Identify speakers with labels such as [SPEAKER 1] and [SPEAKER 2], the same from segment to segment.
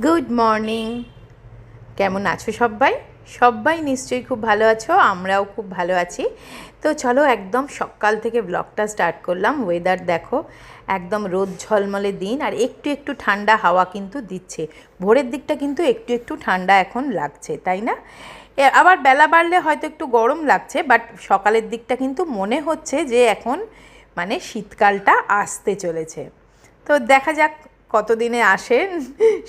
[SPEAKER 1] Good morning কেমন আছো সবাই? সবাই নিশ্চয়ই খুব ভালো আছো, আমরাও খুব ভালো আছি। তো চলো একদম সকাল থেকে ব্লগটা স্টার্ট করলাম। ওয়েদার দেখো, একদম রোদ ঝলমলে দিন আর একটু একটু ঠান্ডা হাওয়া কিন্তু দিচ্ছে। ভোরের দিকটা কিন্তু একটু একটু ঠান্ডা এখন লাগছে, তাই না? আবার বেলা বাড়লে হয়তো একটু গরম লাগছে বাট সকালের দিকটা কিন্তু মনে হচ্ছে যে এখন মানে শীতকালটা আসতে চলেছে। তো দেখা যাক কতদিনে আসেন?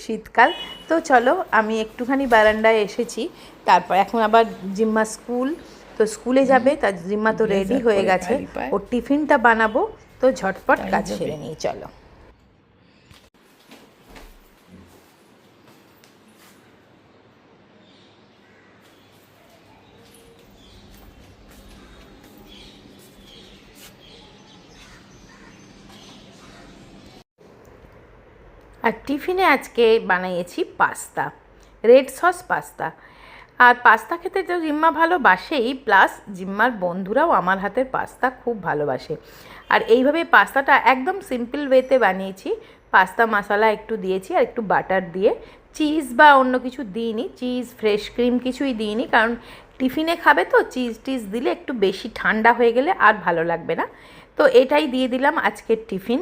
[SPEAKER 1] শীতকাল। তো চলো আমি একটুখানি বারান্দায় এসেছি। তারপর এখন আবার জিম্মা স্কুল। তো স্কুলে যাবে তার জিম্মা তো রেডি হয়ে গেছে।
[SPEAKER 2] ও
[SPEAKER 1] ওর টিফিনটা বানাবো। তো ঝটপট কাজ সেরে নিয়ে চলো। আর টিফিনে আজকে বানিয়েছি পাস্তা, রেড সস পাস্তা। আর পাস্তা খেতে তো জিম্মা ভালোবাসেই, প্লাস জিম্মার বন্ধুরাও আমার হাতের পাস্তা খুব ভালোবাসে। আর এইভাবে পাস্তাটা একদম সিম্পল ওয়েতে বানিয়েছি। পাস্তা মশলা একটু দিয়েছি আর একটু বাটার দিয়ে। চিজ বা অন্য কিছু দিইনি, চিজ, ফ্রেশ ক্রিম কিছুই দিইনি, কারণ টিফিনে খাবে তো, চিজ টিজ দিলে একটু বেশি ঠান্ডা হয়ে গেলে আর ভালো লাগবে না। তো এটাই দিয়ে দিলাম আজকের টিফিন।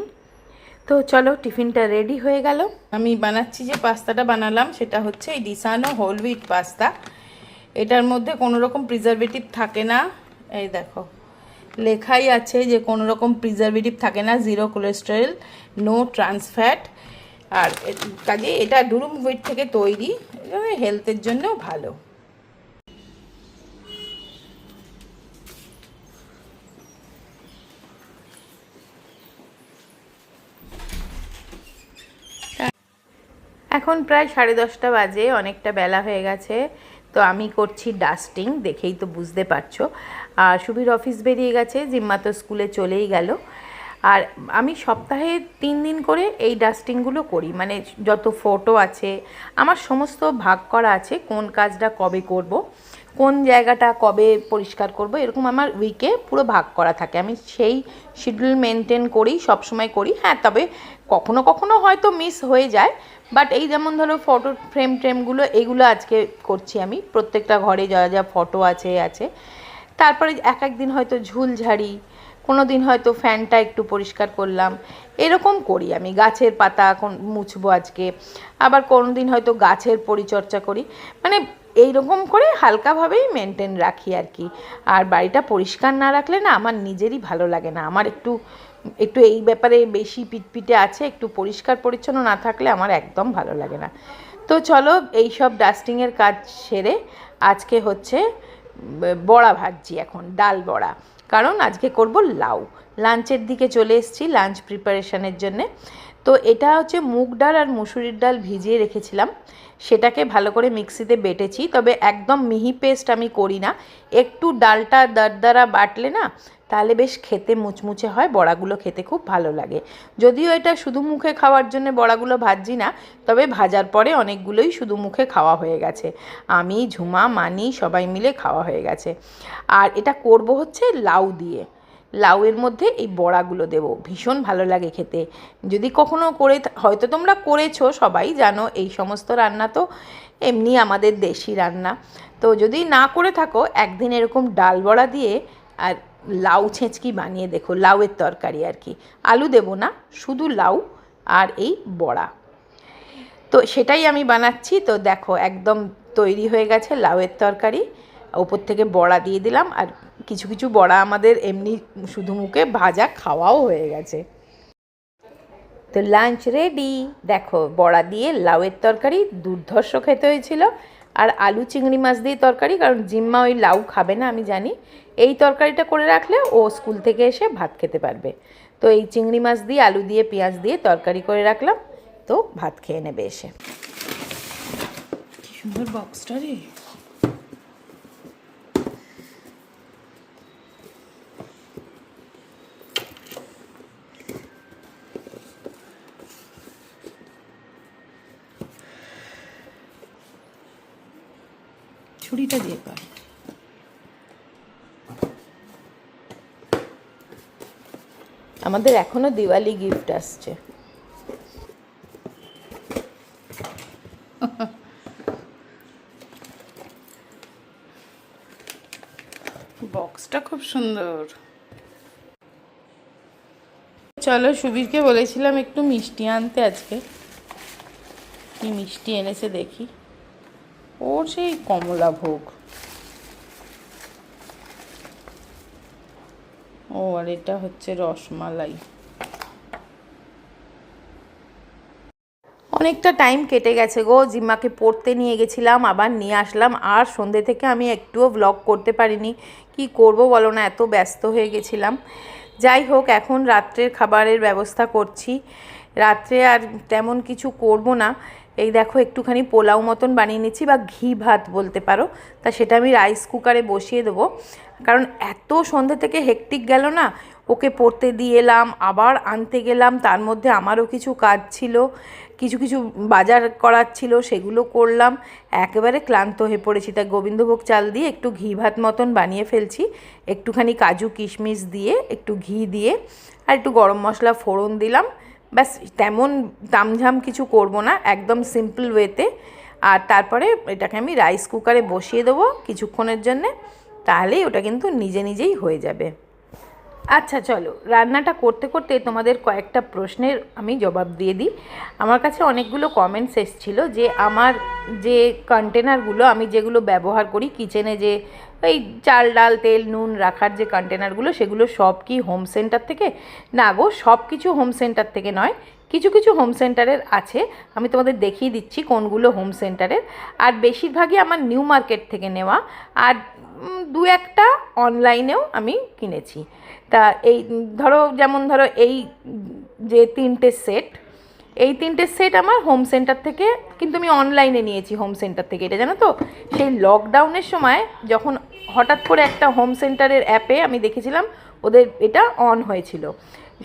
[SPEAKER 1] তো চলো টিফিনটা রেডি হয়ে গেল।
[SPEAKER 2] আমি বানাচ্ছি যে পাস্তাটা বানালাম, সেটা হচ্ছে এই ডিসানো হোল হুইট পাস্তা। এটার মধ্যে কোনো রকম প্রিজারভেটিভ থাকে না। এই দেখো, লেখাই আছে যে কোনো রকম প্রিজারভেটিভ থাকে না zero cholesterol no trans fat আর কাজে এটা ডুরুম হুইট থেকে তৈরি হেলথের জন্য ভালো।
[SPEAKER 1] এখন প্রায় সাড়ে দশটা বাজে, অনেকটা বেলা হয়ে গেছে, তো আমি করছি ডাস্টিং, দেখেই তো বুঝতে পারছ আর সুবীর অফিস বেরিয়ে গেছে, জিম্মা তো স্কুলে চলেই গেল আর আমি সপ্তাহে তিন দিন করে এই ডাস্টিংগুলো করি মানে যত ফটো আছে, আমার সমস্ত ভাগ করা আছে, কোন কাজটা কবে করব। কোন জায়গাটা কবে পরিষ্কার করব, এরকম আমার উইকে পুরো ভাগ করা থাকে। আমি সেই শিডিউল মেনটেন করেই সবসময় করি। হ্যাঁ তবে কখনো কখনো হয়তো মিস হয়ে যায় বাট এই যেমন ধরো ফটো ফ্রেম ট্রেমগুলো এগুলো আজকে করছি আমি। প্রত্যেকটা ঘরে যা যা ফটো আছে আছে। তারপরে এক এক দিন হয়তো ঝুল ঝাড়ি, কোনো দিন হয়তো ফ্যানটা একটু পরিষ্কার করলাম। এরকম করি আমি। গাছের পাতা এখন মুছবো আজকে। আবার কোনো দিন হয়তো গাছের পরিচর্যা করি। মানে এইরকম করে হালকাভাবেই মেনটেন রাখি আর কি। আর বাড়িটা পরিষ্কার না রাখলে না আমার নিজেরই ভালো লাগে না। আমার একটু একটু এই ব্যাপারে বেশি পিটপিটে আছে, একটু পরিষ্কার পরিচ্ছন্ন না থাকলে আমার একদম ভালো লাগে না। তো চলো এই সব ডাস্টিংয়ের কাজ সেরে আজকে হচ্ছে বড়া ভাজছি এখন, ডাল বড়া। কারণ আজকে করব লাউ। লাঞ্চের দিকে চলে এসেছি, লাঞ্চ প্রিপারেশানের জন্যে। তো এটা হচ্ছে মুগ ডাল আর মুসুরির ডাল ভিজিয়ে রেখেছিলাম। সেটাকে ভালো করে মিক্সিতে বেটেছি, তবে একদম মিহি পেস্ট আমি করি না। একটু ডালটা দরদরা বাটলে না, তাহলে বেশ খেতে মুচমুচে হয়, বড়াগুলো খেতে খুব ভালো লাগে। যদিও এটা শুধু মুখে খাওয়ার জন্য বড়াগুলো ভাজছি না, তবে ভাজার পরে অনেকগুলোই শুধু মুখে খাওয়া হয়ে গেছে। আমি, ঝুমা, মানি সবাই মিলে খাওয়া হয়ে গেছে। আর এটা করব হচ্ছে লাউ দিয়ে। লাউয়ের মধ্যে এই বড়াগুলো দেব। ভীষণ ভালো লাগে খেতে। যদি কখনো করে হয়তো তোমরা করেছ, সবাই জানো এই সমস্ত রান্না তো এমনি আমাদের দেশি রান্না। তো যদি না করে থাকো, একদিন এরকম ডাল বড়া দিয়ে আর লাউ ছেঁচকি বানিয়ে দেখো, লাউয়ের তরকারি আর কি। আলু দেবো না, শুধু লাউ আর এই বড়া। তো সেটাই আমি বানাচ্ছি। তো দেখো, একদম তৈরি হয়ে গেছে লাউয়ের তরকারি। ওপর থেকে বড়া দিয়ে দিলাম আর কিছু কিছু বড়া আমাদের এমনি শুধু মুখে ভাজা খাওয়াও হয়ে গেছে। তো লাঞ্চ রেডি দেখো, বড়া দিয়ে লাউয়ের তরকারি দুর্ধর্ষ খেতে হয়েছিল আর আলু চিংড়ি মাছ দিয়ে তরকারি, কারণ জিম্মা ওই লাউ খাবে না, আমি জানি। এই তরকারিটা করে রাখলে ও স্কুল থেকে এসে ভাত খেতে পারবে। তো এই চিংড়ি মাছ দিয়ে, আলু দিয়ে, পেঁয়াজ দিয়ে তরকারি করে রাখলাম। তো ভাত খেয়ে নেবে এসে।
[SPEAKER 2] সুন্দর বক্সটা রে। ছুরিটা দিয়ে কর।
[SPEAKER 1] আমাদের এখনও দিওয়ালি গিফট আসছে।
[SPEAKER 2] বক্সটা খুব সুন্দর। চলো সুবীরকে বলেছিলাম একটু মিষ্টি আনতে আজকে। কি মিষ্টি এনেছে দেখি। ওর সেই কমলা ভোগ। ও, আর এটা হচ্ছে রসমালাই।
[SPEAKER 1] অনেকটা টাইম কেটে গেছে গো, জিম্মাকে পড়তে নিয়ে গেছিলাম, আবার নিয়ে আসলাম, আর সন্ধে থেকে আমি একটুও ব্লগ করতে পারিনি। কি করব বলো না, এত ব্যস্ত হয়ে গেছিলাম। যাই হোক, এখন রাত্রের খাবারের ব্যবস্থা করছি। রাত্রে আর তেমন কিছু করব না। এই দেখো একটুখানি পোলাও মতন বানিয়ে নিচ্ছি বা ঘি ভাত বলতে পারো। তা সেটা আমি রাইস কুকারে বসিয়ে দেবো। কারণ এত সন্ধ্যে থেকে হেকটিক গেল না, ওকে পড়তে দিয়ে এলাম, আবার আনতে গেলাম, তার মধ্যে আমারও কিছু কাজ ছিল, কিছু কিছু বাজার করার ছিল, সেগুলো করলাম, একেবারে ক্লান্ত হয়ে পড়েছি। তাই গোবিন্দভোগ চাল দিয়ে একটু ঘি ভাত মতন বানিয়ে ফেলছি, একটুখানি কাজু কিশমিশ দিয়ে, একটু ঘি দিয়ে, আর একটু গরম মশলা ফোড়ন দিলাম ব্যাস, তেমন তামঝাম কিছু করব না, একদম সিম্পল ওয়েতে আর তারপরে এটাকে আমি রাইস কুকারে বসিয়ে দেবো কিছুক্ষণের জন্যে, তাহলেই ওটা কিন্তু নিজে নিজেই হয়ে যাবে। আচ্ছা চলো, রান্নাটা করতে করতে তোমাদের কয়েকটা প্রশ্নের আমি জবাব দিয়ে দিই। আমার কাছে অনেকগুলো কমেন্টস এসেছিল যে, আমার যে কন্টেনারগুলো আমি যেগুলো ব্যবহার করি কিচেনে যে ওই চাল, ডাল, তেল, নুন রাখার যে কন্টেনারগুলো সেগুলো সব কি হোম সেন্টার থেকে? না গো, সব কিছু হোম সেন্টার থেকে নয়। কিছু কিছু হোম সেন্টারের আছে। আমি তোমাদের দেখিয়ে দিচ্ছি কোনগুলো হোম সেন্টারের আর বেশিরভাগই আমার নিউ মার্কেট থেকে নেওয়া। আর দু একটা অনলাইনেও আমি কিনেছি। তা এই, ধরো, যেমন ধরো এই যে তিনটে সেট এই তিনটে সেট আমার হোম সেন্টার থেকে, কিন্তু আমি অনলাইনে নিয়েছি হোম সেন্টার থেকে। এটা জানো তো? সেই লকডাউনের সময় যখন হঠাৎ করে একটা হোম সেন্টারের অ্যাপে আমি দেখেছিলাম ওদের এটা অন হয়েছিল।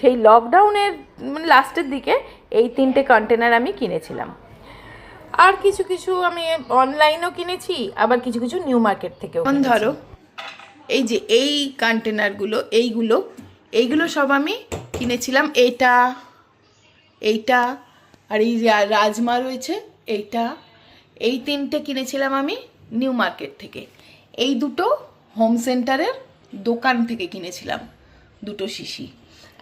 [SPEAKER 1] সেই লকডাউনের মানে লাস্টের দিকে এই তিনটে কন্টেনার আমি কিনেছিলাম। আর কিছু কিছু আমি অনলাইনও কিনেছি আবার কিছু কিছু নিউ মার্কেট থেকেও
[SPEAKER 2] ধরো এই যে এই কন্টেনারগুলো এইগুলো এইগুলো সব আমি কিনেছিলাম এটা এইটা আর এই রাজমা রয়েছে এইটা এই তিনটে কিনেছিলাম আমি নিউ মার্কেট থেকে। এই দুটো হোম সেন্টারের দোকান থেকে কিনেছিলাম, দুটো শিশি।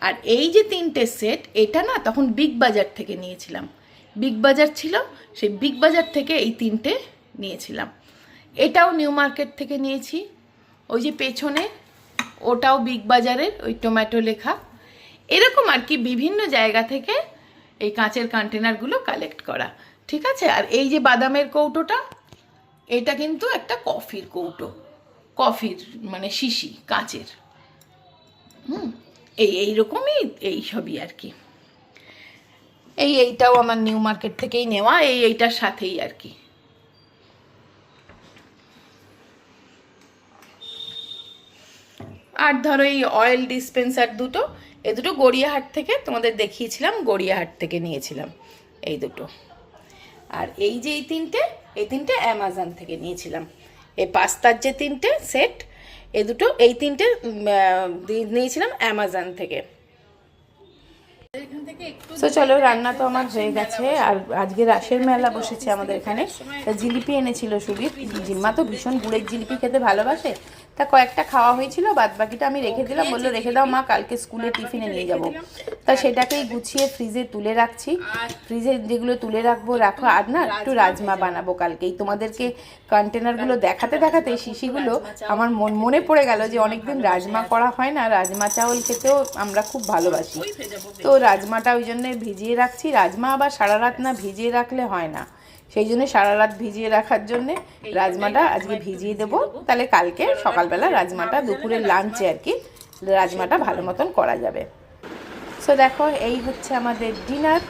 [SPEAKER 2] আর এই যে তিনটে সেট এটা না তখন বিগ বাজার থেকে নিয়েছিলাম। বিগ বাজার ছিল, সেই বিগ বাজার থেকে এই তিনটে নিয়েছিলাম। এটাও নিউ মার্কেট থেকে নিয়েছি। ওই যে পেছনে, ওটাও বিগ বাজারের ওই টমেটো লেখা। এরকম আর কি বিভিন্ন জায়গা থেকে এই কাঁচের কন্টেনারগুলো কালেক্ট করা। ঠিক আছে? আর এই যে বাদামের কৌটোটা এটা কিন্তু একটা কফির কৌটো। কফির মানে শিশি, কাঁচের। হুম, এই এইরকমই এই সবই আর কি। এই এইটাও আমার নিউ মার্কেট থেকেই নেওয়া, এই এইটার সাথেই আর কি। আর ধরো এই অয়েল ডিসপেন্সার দুটো, এ দুটো গড়িয়াহাট থেকে তোমাদের দেখিয়েছিলাম, গড়িয়াহাট থেকে নিয়েছিলাম, এই দুটো। আর এই যে এই তিনটে এই তিনটে অ্যামাজন থেকে নিয়েছিলাম। এই পাস্তার যে তিনটে সেট, এ দুটো, এই তিনটে নিয়েছিলাম অ্যামাজন থেকে। তো চলো, রান্না তো আমার হয়ে গেছে। আর আজকে রাসের মেলা বসেছে আমাদের এখানে। জিলিপি এনেছিল সুবীর জিম্মা তো ভীষণ গুড়ের জিলিপি খেতে ভালোবাসে। তা কয়েকটা খাওয়া হয়েছিল বাদ বাকিটা আমি রেখে দিলাম বলল রেখে দাও মা কালকে স্কুলে টিফিনে নিয়ে যাব। তা সেটাকেই গুছিয়ে ফ্রিজে তুলে রাখছি। ফ্রিজে যেগুলো তুলে রাখব রাখো। আর না একটু রাজমা বানাবো কালকেই। তোমাদেরকে কন্টেনারগুলো দেখাতে দেখাতে শিশিগুলো আমার মন মনে পড়ে গেল যে অনেকদিন রাজমা করা হয় না রাজমা চাউল খেতেও আমরা খুব ভালোবাসি। তো রাজমাটা ওই জন্য ভিজিয়ে রাখছি। রাজমা আবার সারা রাত না ভিজিয়ে রাখলে হয় না। সেই জন্য সারা রাত ভিজিয়ে রাখার জন্য রাজমাটা আজকে ভিজিয়ে দেবো। তাহলে কালকে সকালবেলা রাজমাটা দুপুরের লাঞ্চে আর কি রাজমাটা ভালো মতন করা যাবে। সো দেখো এই হচ্ছে আমাদের ডিনার